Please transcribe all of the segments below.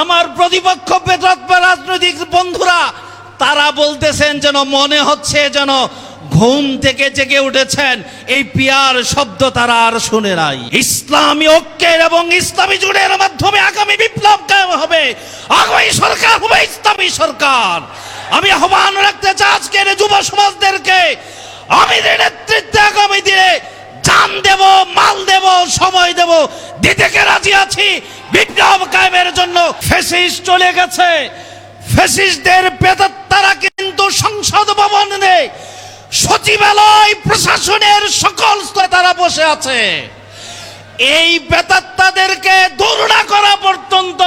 আমার প্রতিপক্ষ রাজনৈতিক বন্ধুরা, তারা বলতেছেন যেন মনে হচ্ছে যেন ঘুম থেকে জেগে উঠেছেন। এই পিয়ার শব্দ তারা আর শুনে নাই। ইসলামী ঐক্যের এবং ইসলামী জুড়ের মাধ্যমে আগামী বিপ্লব কায়েম হবে। আগামী সরকার হবে ইসলামী সরকার। আমি আহ্বান রাখতে চাই আজকের যুব সমাজদেরকে। আমি নেতৃত্বে আগামী দিনে জান দেব, মাল দেব, সময় দেব, দিতে রাজি আছি? বিপ্লব কায়েমের জন্য ফেসিস চলে গেছে। ফেসিসদের বেতাত্তারা কিন্তু সংসদ ভবন নেই সচিবালয় প্রশাসনের সকল স্তরে তারা বসে আছে। এই বেতাত্তাদেরকে দূর না করা পর্যন্ত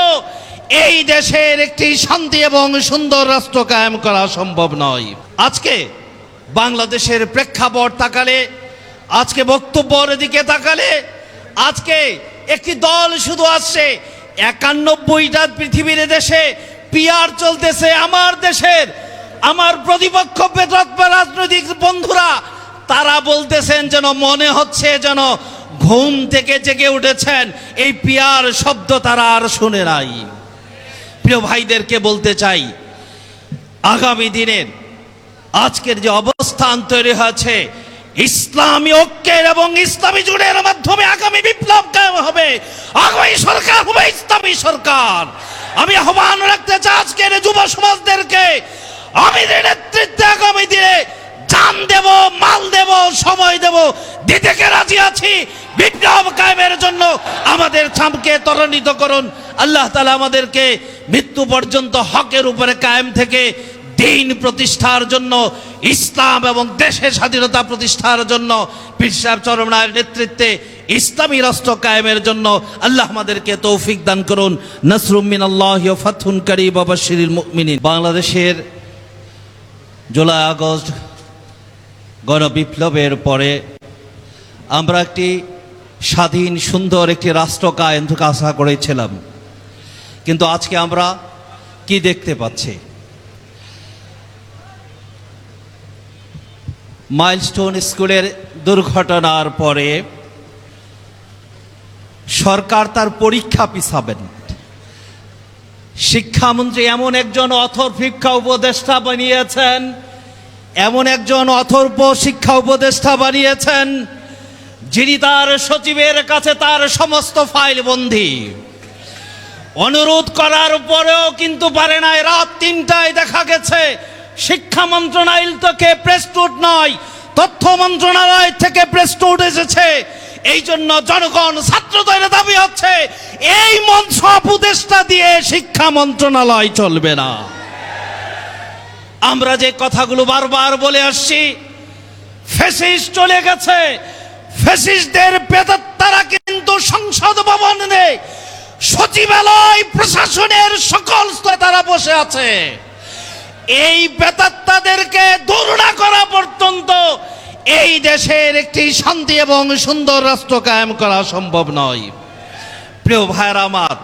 এই দেশের একটি শান্তি এবং সুন্দর রাষ্ট্র কায়েম করা সম্ভব নয়। আজকে বাংলাদেশের প্রেক্ষাপট তাকালে, আজকে বক্তব্যের দিকে তাকালে, আজকে একটি দল শুধু আসছে, একানব্বইটা পৃথিবীর দেশে পিয়ার চলতেছে আমার দেশের। আমার প্রতিপক্ষ রাজনৈতিক বন্ধুরা, তারা বলতেছেন যেন মনে হচ্ছে যেন ঘুম থেকে জেগে উঠেছেন। এই পিয়ার শব্দ তারা আর শুনে নাই। প্রিয় ভাইদেরকে বলতে চাই, আগামী দিনের আজকের যে অবস্থান তৈরি হয়েছে ইসলামী ঐক্যের এবং ইসলামী জুড়ের মাধ্যমে আগামী বিপ্লব কায়েম হবে। আগামী সরকার হবে ইসলামী সরকার। আমি আহ্বান রাখতে চাই আজকের যুব সমাজদেরকে। আমি নেতৃত্বে আগামী দিনে জান দেব, মাল দেব, সময় দেব, দিতে কে রাজি আছি? বিপ্লব কায়েমের জন্য আমাদের ছামকে ত্বরান্বিত করুন। আল্লাহ তালা আমাদেরকে মৃত্যু পর্যন্ত হকের উপরে কায়েম থেকে দিন প্রতিষ্ঠার জন্য, ইসলাম এবং দেশের স্বাধীনতা প্রতিষ্ঠার জন্য, পীর সাহেব চরমনায়ের নেতৃত্বে ইসলামী রাষ্ট্র কায়েমের জন্য আল্লাহ আমাদেরকে তৌফিক দান করুন। নসরুমিন আল্লাহ ফাথুন করি বাবা শিরিল মুমিনিন। বাংলাদেশের জুলাই আগস্ট গণবিপ্লবের পরে আমরা একটি স্বাধীন, সুন্দর একটি রাষ্ট্র কায়েম আশা করেছিলাম। কিন্তু আজকে আমরা কি দেখতে পাচ্ছি? মাইলস্টোন স্কুলের দুর্ঘটনার পরে সরকার তার পরীক্ষা পিছাবেন। শিক্ষামন্ত্রী এমন একজন অথর শিক্ষা উপদেষ্টা বানিয়েছেন, এমন একজন অথর্ব শিক্ষা উপদেষ্টা বানিয়েছেন, যিনি তার সচিবের কাছে তার সমস্ত ফাইল বন্দী। অনুরোধ করার পরেও কিন্তু পারে নাই। রাত তিনটায় দেখা গেছে শিক্ষা মন্ত্রণালয় থেকে প্রেসটুট নয়, তথ্য মন্ত্রণালয় থেকে প্রেসটুট এসেছে। এই জন্য জনগণ, ছাত্রদের দাবি হচ্ছে, এই মঞ্চ উপদেষ্টা দিয়ে শিক্ষা মন্ত্রণালয় চলবে না। আমরা যে কথাগুলো বারবার বলে আসছি ফেসিস চলে গেছে। ফেসিসদের তারা কিন্তু সংসদ ভবন নেই সচিবালয় প্রশাসনের সকল স্তরে তারা বসে আছে। এই বেতাত্তাদেরকে দুর্ণা করা পর্যন্ত এই দেশের একটি শান্তি এবং সুন্দর রাষ্ট্র কায়েম করা সম্ভব নয়। প্রিয় ভাইয়ের আমার